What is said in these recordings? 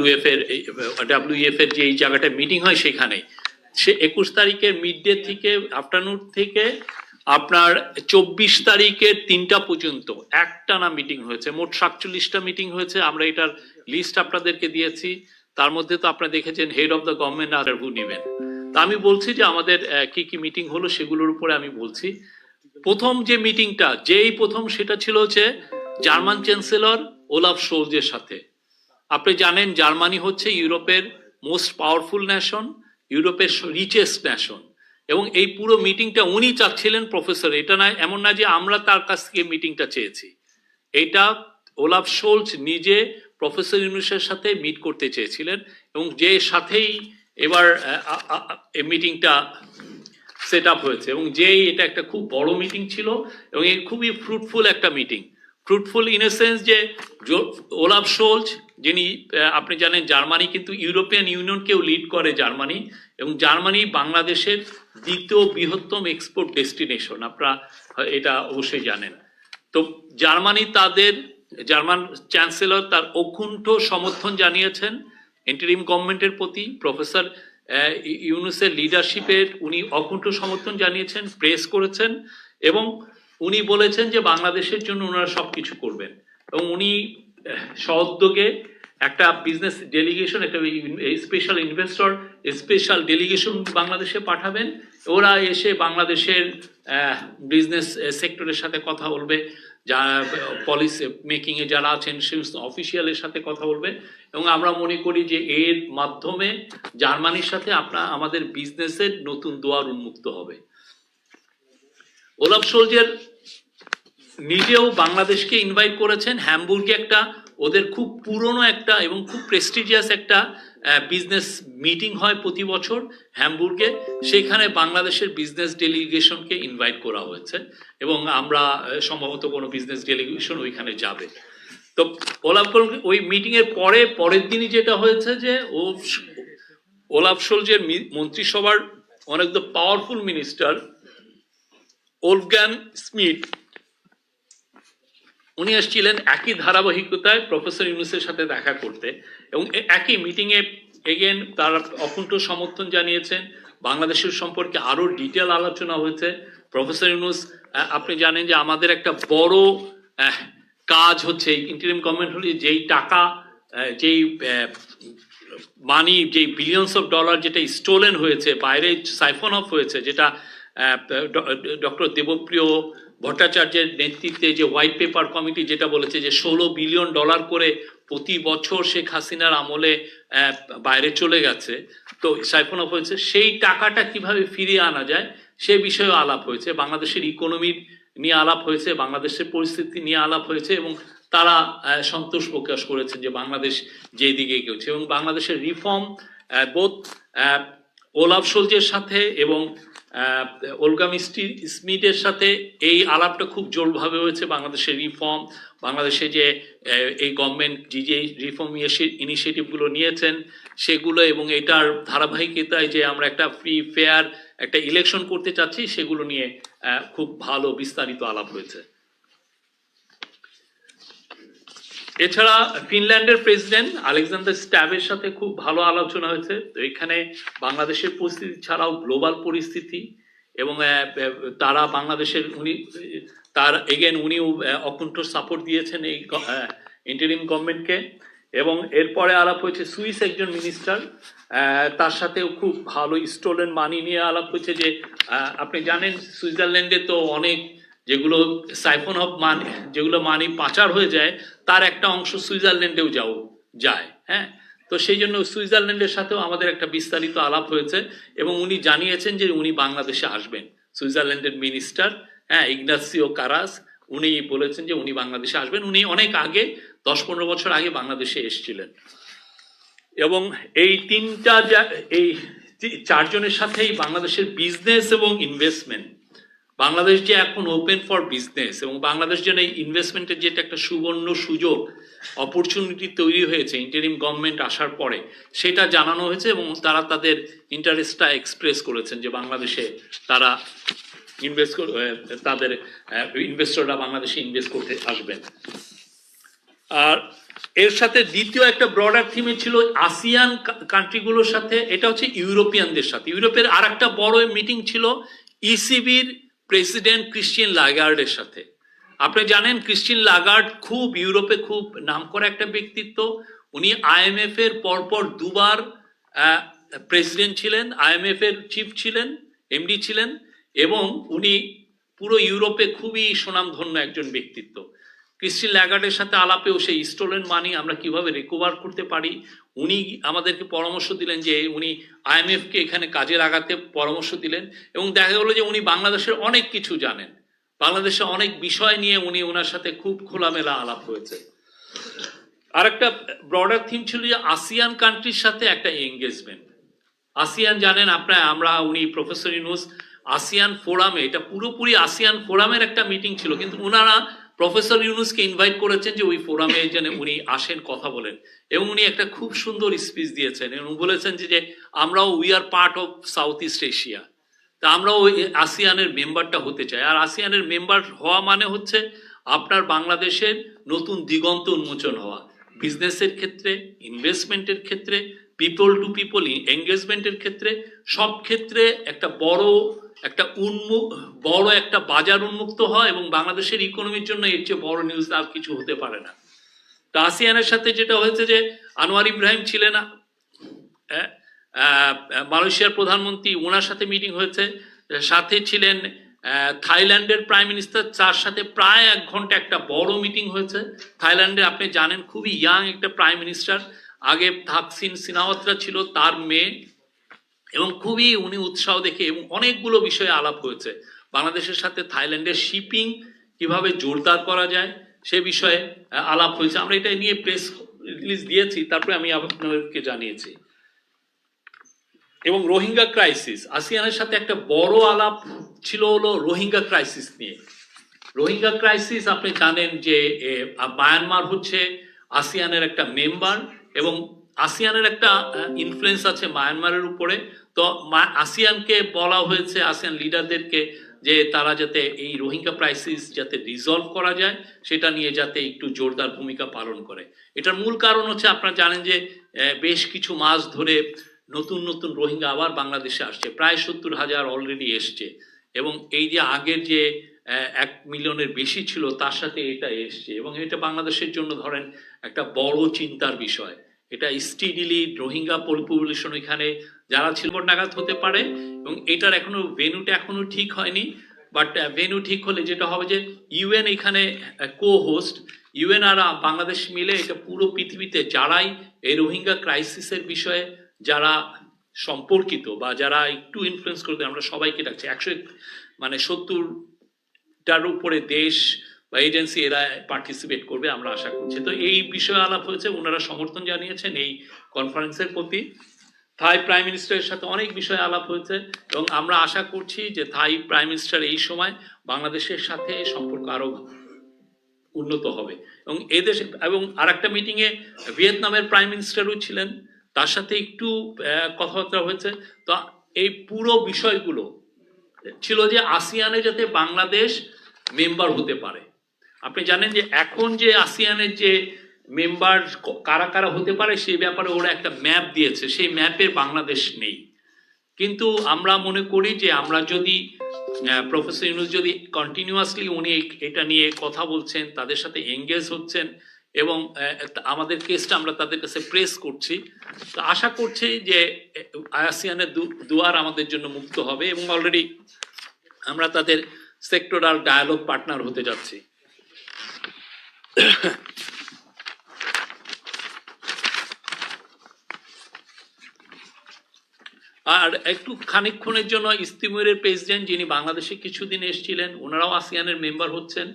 WF এর WF এর যে এই জায়গাটা মিটিং হয় সেখানে। সে একুশ তারিখের মিড ডে থেকে আফটারনুন থেকে আপনার চব্বিশ তারিখের তিনটা পর্যন্ত একটানা মিটিং হয়েছে। মোট সাতচল্লিশটা মিটিং হয়েছে। আমরা এটার লিস্ট আপনাদেরকে দিয়েছি। তার মধ্যে তো আপনারা দেখেছেন হেড অফ দ্য গভর্নমেন্ট আর হু নেবেন। তা আমি বলছি যে আমাদের কি কি মিটিং হলো সেগুলোর উপরে আমি বলছি। প্রথম যে মিটিংটা যেই প্রথম সেটা ছিল হচ্ছে জার্মান চ্যান্সেলর ওলাফ শোলজের সাথে। আপনি জানেন জার্মানি হচ্ছে ইউরোপের মোস্ট পাওয়ারফুল ন্যাশন ইউরোপের রিচেস্ট ন্যাশন এবং এই পুরো মিটিংটা উনি চাচ্ছিলেন প্রফেসর এটা না এমন না যে আমরা তার কাছ থেকে মিটিংটা চেয়েছি। এটা ওলাফ শোলজ নিজে প্রফেসর ইউনুসের সাথে মিট করতে চেয়েছিলেন এবং যে সাথেই এবার এই মিটিংটা সেট আপ হয়েছে। এবং যেই এটা একটা খুব বড় মিটিং ছিল এবং এই খুবই ফ্রুটফুল একটা meeting fruitful in a sense যে ওলাফ শোলজ যিনি আপনি জানেন জার্মানি কিন্তু ইউরোপিয়ান ইউনিয়নকেও লিড করে জার্মানি এবং জার্মানি বাংলাদেশের দ্বিতীয় বৃহত্তম এক্সপোর্ট ডেস্টিনেশন আপনারা এটা অবশ্যই জানেন। তো জার্মানি তাদের, জার্মান চ্যান্সেলর তার অকুণ্ঠ সমর্থন জানিয়েছেন ইন্টারিম গভর্নমেন্টের প্রতি প্রফেসর ইউনুসের লিডারশিপের উনি অকুণ্ঠ সমর্থন জানিয়েছেন প্রেস করেছেন এবং উনি বলেছেন যে বাংলাদেশের জন্য ওনারা সব কিছু করবেন। এবং উনি সউদ্যোগে একটা বিজনেস ডেলিগেশন একটা স্পেশাল ইনভেস্টর স্পেশাল ডেলিগেশন বাংলাদেশে পাঠাবেন। ওরা এসে বাংলাদেশের বিজনেস সেক্টরের সাথে কথা বলবে। যারা পলিসি মেকিং এ যারা আছেন সমস্ত অফিসিয়ালের সাথে কথা বলবে। এবং আমরা মনে করি যে এর মাধ্যমে জার্মানির সাথে আপনার, আমাদের বিজনেসের নতুন দুয়ার উন্মুক্ত হবে। ওলাফ সোলজের নিজেও বাংলাদেশকে ইনভাইট করেছেন। হ্যামবুর্গে একটা ওদের খুব পুরনো একটা এবং খুব প্রেস্টিজিয়াস একটা বিজনেস মিটিং হয় প্রতি বছর হ্যামবুর্গে। সেখানে বাংলাদেশের বিজনেস ডেলিগেশনকে ইনভাইট করা হয়েছে এবং আমরা সম্ভবত কোনো বিজনেস ডেলিগেশন ওইখানে যাবে। তো ওলাফ ওই মিটিংয়ের পরে, পরের দিনই যেটা হয়েছে যে ও, ওলাফ সোলজের মন্ত্রিসভার অনেক the powerful minister Wolfgang Schmidt উনি এসেছিলেন একই ধারাবাহিকতায় প্রফেসর ইউনুসের সাথে দেখা করতে এবং একই মিটিংয়ে এগেন তারা অকুণ্ঠ সমর্থন জানিয়েছেন। বাংলাদেশের সম্পর্কে আরও ডিটেল আলোচনা হয়েছে। প্রফেসর ইউনুস আপনি জানেন যে আমাদের একটা বড় কাজ হচ্ছে ইন্টারিম গভর্নমেন্ট হলে যেই টাকা যেই মানি যেই বিলিয়নস অফ ডলার যেটা স্টোলেন হয়েছে, বাইরে সাইফন অফ হয়েছে, যেটা ডক্টর দেবপ্রিয় ভট্টাচার্যের নেতৃত্বে যে হোয়াইট পেপার কমিটি যেটা বলেছে যে ষোলো বিলিয়ন ডলার করে প্রতি বছর শেখ হাসিনার আমলে বাইরে চলে গেছে। তো সাইফন হয়েছে সেই টাকাটা কীভাবে ফিরিয়ে আনা যায় সে বিষয়েও আলাপ হয়েছে। বাংলাদেশের ইকোনমির নিয়ে আলাপ হয়েছে, বাংলাদেশের পরিস্থিতি নিয়ে আলাপ হয়েছে এবং তারা সন্তোষ প্রকাশ করেছেন যে বাংলাদেশ যেই দিকে এগোচ্ছে এবং বাংলাদেশের রিফর্ম বোধ ওলাফ সোলজের সাথে এবং আহ, ওলগা মিস্টি স্মিথের সাথে এই আলাপটা খুব জোরভাবে হয়েছে বাংলাদেশের রিফর্ম বাংলাদেশে যে এই গভর্নমেন্ট যে যে রিফর্ম ইনিশিয়েটিভগুলো নিয়েছেন সেগুলো এবং এটার ধারাবাহিকতায় যে আমরা একটা ফ্রি ফেয়ার একটা ইলেকশন করতে চাচ্ছি সেগুলো নিয়ে খুব ভালো বিস্তারিত আলাপ হয়েছে। এছাড়া ফিনল্যান্ডের প্রেসিডেন্ট আলেকজান্ডার স্ট্যাবের সাথে খুব ভালো আলোচনা হয়েছে। তো এখানে বাংলাদেশের পরিস্থিতি ছাড়াও গ্লোবাল পরিস্থিতি এবং তারা বাংলাদেশের উনি, তার এগেন উনিও অকুণ্ঠ সাপোর্ট দিয়েছেন এই ইন্টারিম গভর্নমেন্টকে এবং এরপরে আলাপ হয়েছে, সুইস একজন মিনিস্টার তার সাথেও খুব ভালো স্টোলেন মানি নিয়ে আলাপ হয়েছে যে আপনি জানেন, সুইজারল্যান্ডে তো অনেক যেগুলো সাইফন অফ মানি যেগুলো মানি পাচার হয়ে যায়, তার একটা অংশ সুইজারল্যান্ডেও যাও, যায় হ্যাঁ? তো সেই জন্য সুইজারল্যান্ডের সাথেও আমাদের একটা বিস্তারিত আলাপ হয়েছে এবং উনি জানিয়েছেন যে উনি বাংলাদেশে আসবেন। সুইজারল্যান্ডের মিনিস্টার হ্যাঁ ইগনাসিও কারাস, উনি বলেছেন যে উনি বাংলাদেশে আসবেন। উনি অনেক আগে দশ পনেরো বছর আগে বাংলাদেশে এসেছিলেন। এবং এই তিনটা এই চারজনের সাথেই বাংলাদেশের বিজনেস এবং ইনভেস্টমেন্ট বাংলাদেশ যে এখন ওপেন ফর বিজনেস এবং বাংলাদেশ যেন এই ইনভেস্টমেন্টের যেটা একটা সুবর্ণ সুযোগ অপরচুনিটি তৈরি হয়েছে ইন্টারিম গভর্নমেন্ট আসার পরে, সেটা জানানো হয়েছে এবং তারা তাদের ইন্টারেস্টটা এক্সপ্রেস করেছেন যে বাংলাদেশে তারা ইনভেস্ট তাদের ইনভেস্টররা বাংলাদেশে ইনভেস্ট করতে আসবেন। আর এর সাথে দ্বিতীয় একটা ব্রডার থিমে ছিল আসিয়ান কান্ট্রিগুলোর সাথে, এটা হচ্ছে ইউরোপিয়ানদের সাথে। ইউরোপের আর একটা বড় মিটিং ছিল ইসিবির প্রেসিডেন্ট ক্রিশ্চিয়ান লাগার্ডের সাথে। আপনি জানেন ক্রিশ্চিয়ান লাগার্ড খুব ইউরোপে খুব নাম নামকরা একটা ব্যক্তিত্ব। উনি আইএমএফ এর পরপর দুবার প্রেসিডেন্ট ছিলেন আইএমএফ এর চিফ ছিলেন, এমডি ছিলেন এবং উনি পুরো ইউরোপে খুবই সুনামধন্য একজন ব্যক্তিত্ব। ক্রিস্টিন ল্যাগার্ডের সাথে আলাপেও সেই স্টোলেন মানি আমরা কীভাবে রিকভার করতে পারি? উনি আমাদেরকে পরামর্শ দিলেন যে উনি আইএমএফকে এখানে কাজে লাগাতে পরামর্শ দিলেন এবং দেখা গেলো যে উনি বাংলাদেশের অনেক কিছু জানেন। বাংলাদেশে অনেক বিষয় নিয়ে উনি ওনার সাথে খুব খোলামেলা আলাপ হয়েছে। আরেকটা ব্রডার থিম ছিল যে আসিয়ান কান্ট্রির সাথে একটা এঙ্গেজমেন্ট আসিয়ান জানেন আপনার, আমরা, উনি প্রফেসর ইউনুস। আসিয়ান ফোরামে এটা পুরোপুরি আসিয়ান ফোরামের একটা মিটিং ছিল, কিন্তু ওনারা প্রফেসর ইউনুসকে ইনভাইট করেছেন যে ওই ফোরামে যেন উনি আসেন, কথা বলেন। এবং উনি একটা খুব সুন্দর স্পিচ দিয়েছেন। এবং বলেছেন যে আমরাও we are part of South East Asia তা আমরাও ওই আসিয়ানের মেম্বারটা হতে চাই। আর আসিয়ানের মেম্বার হওয়া মানে হচ্ছে আপনার বাংলাদেশের নতুন দিগন্ত উন্মোচন হওয়া। বিজনেসের ক্ষেত্রে ইনভেস্টমেন্টের ক্ষেত্রে পিপল টু পিপল এঙ্গেজমেন্টের ক্ষেত্রে, সব ক্ষেত্রে একটা বড় একটা উন্মুখ বড় একটা বাজার উন্মুক্ত হয় এবং বাংলাদেশের ইকোনমির জন্য এর চেয়ে বড় নিউজ আর কিছু হতে পারে না। তো আসিয়ানের সাথে যেটা হয়েছে যে আনোয়ার ইব্রাহিম ছিলেন আহ, মালয়েশিয়ার প্রধানমন্ত্রী ওনার সাথে মিটিং হয়েছে সাথে ছিলেন থাইল্যান্ডের প্রাইম মিনিস্টার তার সাথে প্রায় এক ঘণ্টা একটা বড় মিটিং হয়েছে। থাইল্যান্ডে আপনি জানেন খুবই ইয়াং একটা প্রাইম মিনিস্টার আগে থাকসিন সিনাওয়াত্রা ছিল তার মেয়ে এবং খুবই উনি উৎসাহ দেখে এবং অনেকগুলো বিষয়ে আলাপ হয়েছে বাংলাদেশের সাথে থাইল্যান্ডের শিপিং কীভাবে জোরদার করা যায়, সে বিষয়ে আলাপ হয়েছে। আমরা এটা নিয়ে প্রেস রিলিজ দিয়েছি, তারপরে আমি আপনাদেরকে জানিয়েছি। এবং রোহিঙ্গা ক্রাইসিস আসিয়ানের সাথে একটা বড় আলাপ ছিল হলো রোহিঙ্গা ক্রাইসিস নিয়ে। রোহিঙ্গা ক্রাইসিস আপনি জানেন যে মায়ানমার হচ্ছে আসিয়ানের একটা মেম্বার এবং আসিয়ানের একটা ইনফ্লুয়েন্স আছে মায়ানমারের উপরে। তো আসিয়ানকে বলা হয়েছে, আসিয়ান লিডারদেরকে যে তারা যাতে এই রোহিঙ্গা ক্রাইসিস যাতে রিজলভ করা যায়, সেটা নিয়ে যাতে একটু জোরদার ভূমিকা পালন করে। এটার মূল কারণ হচ্ছে আপনারা জানেন যে বেশ কিছু মাস ধরে নতুন নতুন রোহিঙ্গা আবার বাংলাদেশে আসছে। প্রায় সত্তর হাজার অলরেডি এসছে। এবং এই যে আগের যে এক মিলিয়নের বেশি ছিল, তার সাথে এটা এসছে। এবং এটা বাংলাদেশের জন্য ধরেন একটা বড় চিন্তার বিষয়। এটা স্টিডিলি রোহিঙ্গা পপুলেশন এখানে যারা ছিল নাগাদ হতে পারে এবং এটার এখনও ভেনুটা এখনও ঠিক হয়নি বাট ভেনু ঠিক হলে যেটা হবে যে ইউএন এখানে কো হোস্ট ইউএন আর বাংলাদেশ মিলে এটা পুরো পৃথিবীতে যারাই এই রোহিঙ্গা ক্রাইসিসের বিষয়ে যারা সম্পর্কিত বা যারা একটু ইনফ্লুয়েন্স করতে আমরা সবাইকে ডাকছি। একশো মানে সত্তরটার উপরে দেশ বা এজেন্সি এরা পার্টিসিপেট করবে, আমরা আশা করছি। তো এই বিষয়ে আলাপ হয়েছে, ওনারা সমর্থন জানিয়েছেন এই কনফারেন্সের প্রতি। থাই প্রাইম মিনিস্টারের সাথে অনেক বিষয়ে আলাপ হয়েছে এবং আমরা আশা করছি যে থাই প্রাইম মিনিস্টার এই সময় বাংলাদেশের সাথে সম্পর্ক আরও উন্নত হবে। এবং এদেশে, এবং আরেকটা মিটিং এ ভিয়েতনামের প্রাইম মিনিস্টারও ছিলেন, তার সাথে একটু কথাবার্তা হয়েছে। তো এই পুরো বিষয়গুলো ছিল যে আসিয়ানে যাতে বাংলাদেশ মেম্বার হতে পারে। আপনি জানেন যে এখন যে আসিয়ানের যে মেম্বার কারা কারা হতে পারে সেই ব্যাপারে ওরা একটা ম্যাপ দিয়েছে, সেই ম্যাপে বাংলাদেশ নেই। কিন্তু আমরা মনে করি যে আমরা যদি প্রফেসর ইউনুস যদি কন্টিনিউয়াসলি উনি এটা নিয়ে কথা বলছেন, তাদের সাথে এঙ্গেজ হচ্ছেন এবং আমাদের কেসটা আমরা তাদের কাছে প্রেস করছি, তো আশা করছি যে আসিয়ানের দুয়ার আমাদের জন্য মুক্ত হবে এবং অলরেডি আমরা তাদের সেক্টরাল ডায়ালগ পার্টনার হতে যাচ্ছি। আর একটু খানিক্ষণের জন্য ইস্তিমুরের প্রেসিডেন্ট যিনি বাংলাদেশে কিছুদিন এসেছিলেন, ওনারাও আসিয়ানের মেম্বার হচ্ছেন।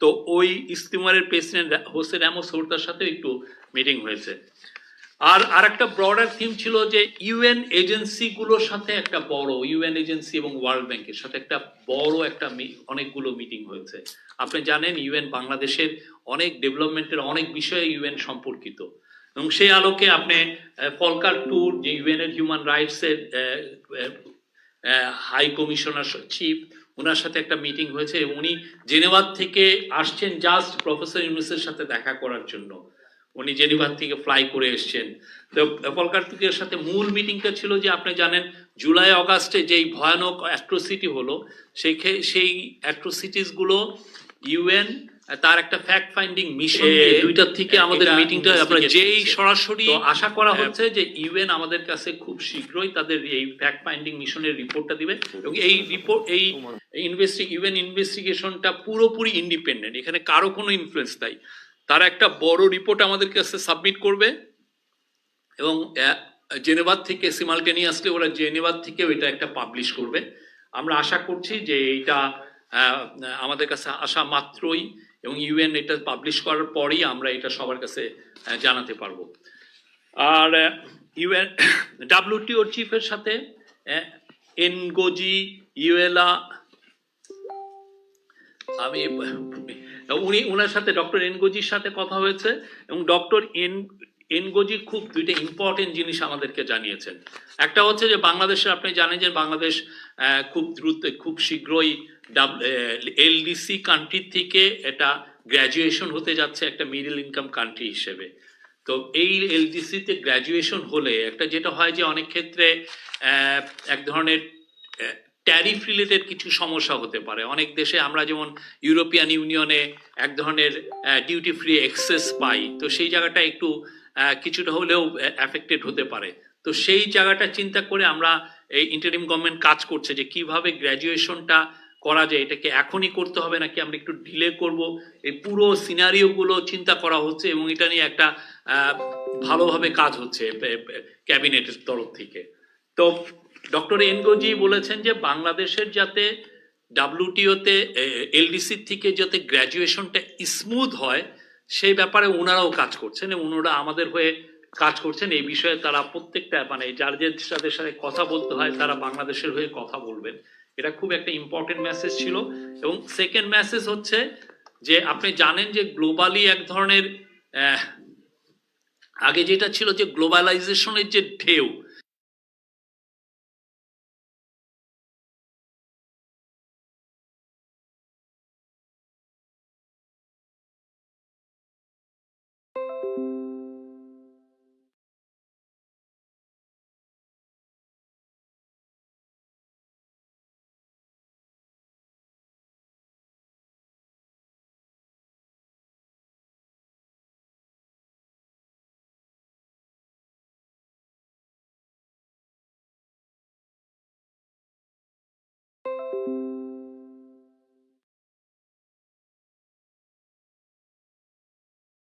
তো ওই ইস্তিমারের প্রেসিডেন্ট হোসেন অ্যামোস সৌরদার সাথে একটু মিটিং হয়েছে। আর আরেকটা ব্রডার থিম ছিল যে ইউএন এজেন্সিগুলোর সাথে একটা বড় ইউএন এজেন্সি এবং ওয়ার্ল্ড ব্যাংকের সাথে একটা বড় একটা অনেকগুলো মিটিং হয়েছে। আপনি জানেন ইউএন বাংলাদেশের অনেক ডেভেলপমেন্টের অনেক বিষয়ে ইউএন সম্পর্কিত। এবং সেই আলোকে আপনি ফলকার ট্যুর যে ইউএন এর হিউম্যান রাইটস এর হাই কমিশনার চিফ ওনার সাথে একটা মিটিং হয়েছে উনি জেনেভার থেকে আসছেন জাস্ট প্রফেসর ইউনুসের সাথে দেখা করার জন্য। উনি জেনিভার থেকে ফ্লাই করে এসছেন। তো পলকার্তিকের সাথে মূল মিটিংটা ছিল যে আপনি জানেন জুলাই অগাস্টে যেই ভয়ানক অ্যাট্রোসিটি হলো সেই সেই অ্যাট্রোসিটিসগুলো ইউএন তার একটা ফ্যাক্ট ফাইন্ডিং মিশন দুইটার থেকে আমাদের মিটিংটা আমরা যেই সরাসরি আশা করা হচ্ছে যে ইউএন আমাদের কাছে খুব শীঘ্রই তাদের এই ফ্যাক্ট ফাইন্ডিং মিশনের রিপোর্টটা দিবে এবং এই রিপোর্ট এই ইনভেস্টি ইউএন ইনভেস্টিগেশনটা পুরোপুরি ইন্ডিপেন্ডেন্ট এখানে কারও কোনো ইনফ্লুয়েন্স নাই। তারা একটা বড় রিপোর্ট আমাদের কাছে সাবমিট করবে এবং জেনেভার থেকে সিমালটেনিয়াসলি ওরা জেনেভার থেকেও এটা একটা পাবলিশ করবে। আমরা আশা করছি যে আহ, আমাদের কাছে আসা মাত্রই এবং ইউএন এটা পাবলিশ করার পরেই আমরা এটা সবার কাছে জানাতে পারব। আর ইউএন ডাব্লিউটিও চিফের সাথে এনগোজি ইউএলা আমি উনি ওনার সাথে ডক্টর এনগোজির সাথে কথা হয়েছে এবং ডক্টর এন, এনগোজি খুব দুইটা ইম্পর্টেন্ট জিনিস আমাদেরকে জানিয়েছেন। একটা হচ্ছে যে বাংলাদেশের, আপনি জানেন যে বাংলাদেশ খুব দ্রুত, খুব শীঘ্রই এলডিসি কান্ট্রি থেকে এটা গ্র্যাজুয়েশন হতে যাচ্ছে একটা মিডল ইনকাম কান্ট্রি হিসেবে। তো এই এলডিসিতে গ্র্যাজুয়েশন হলে একটা যেটা হয় যে অনেক ক্ষেত্রে এক ধরনের ট্যারিফ রিলেটেড কিছু সমস্যা হতে পারে। অনেক দেশে আমরা যেমন ইউরোপিয়ান ইউনিয়নে এক ধরনের ডিউটি ফ্রি এক্সেস পাই। তো সেই জায়গাটা একটু কিছুটা হলেও অ্যাফেক্টেড হতে পারে। তো সেই জায়গাটা চিন্তা করে আমরা এই ইন্টারিম গভর্নমেন্ট কাজ করছে যে কীভাবে গ্র্যাজুয়েশনটা করা যায় এটাকে এখনই করতে হবে নাকি আমরা একটু ডিলে করব? এই পুরো সিনারিও গুলো চিন্তা করা হচ্ছে এবং এটা নিয়ে একটা ভালোভাবে কাজ হচ্ছে ক্যাবিনেটের তরফ থেকে। তো ডক্টর এনগোজি বলেছেন যে বাংলাদেশের যাতে ডাব্লিউটিওতে এলডিসি থেকে যাতে গ্র্যাজুয়েশনটা স্মুথ হয়, সেই ব্যাপারে ওনারাও কাজ করছেন ওনারা আমাদের হয়ে কাজ করছেন। এই বিষয়ে তারা প্রত্যেকটা মানে যার যে সাথে সাথে কথা বলতে হয়, তারা বাংলাদেশের হয়ে কথা বলবেন। এটা খুব একটা ইম্পর্টেন্ট মেসেজ ছিল। এবং সেকেন্ড মেসেজ হচ্ছে যে আপনি জানেন যে গ্লোবালি এক ধরনের আগে যেটা ছিল যে গ্লোবালাইজেশনের যে ঢেউ